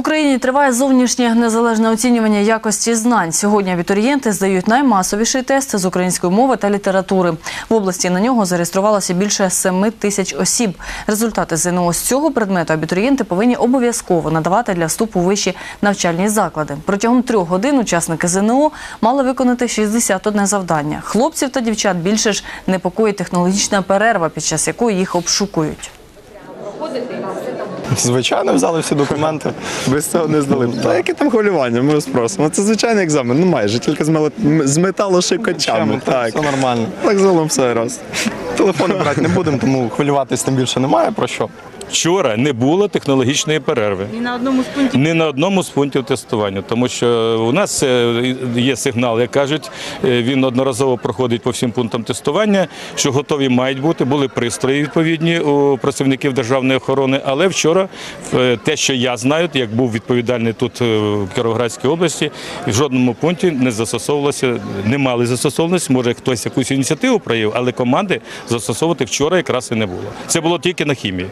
Україні триває зовнішнє незалежне оцінювання якості знань. Сьогодні абітурієнти здають наймасовіший тест з української мови та літератури. В області на нього зареєструвалося більше 7 тисяч осіб. Результати ЗНО з цього предмету абітурієнти повинні обов'язково надавати для вступу у вищі навчальні заклади. Протягом трьох годин учасники ЗНО мали виконати 61 завдання. Хлопців та дівчат більше ж непокоїть технологічна перерва, під час якої їх обшукують. Звичайно, взяли всі документи, без цього не здали. Та яке там хвилювання, ми спросимо. Це звичайний екзамен, ну майже, тільки з, меле- м- з металошикачами. Так, все нормально. Так загалом все раз. Телефони брати не будемо, тому хвилюватись тим більше немає про що. Вчора не було технологічної перерви. Ні на одному з пунктів. Ні на одному з пунктів тестування, тому що у нас е, є сигнал, як кажуть, е, він одноразово проходить по всім пунктам тестування, що готові мають бути, були пристрої відповідні у працівників державної охорони. Але вчора е, те, що я знаю, як був відповідальний тут в Кіровоградській області, в жодному пункті не застосовувалося, не мали застосовуватися. Може, хтось якусь ініціативу проявив, але команди застосовувати вчора якраз і не було. Це було тільки на хімії.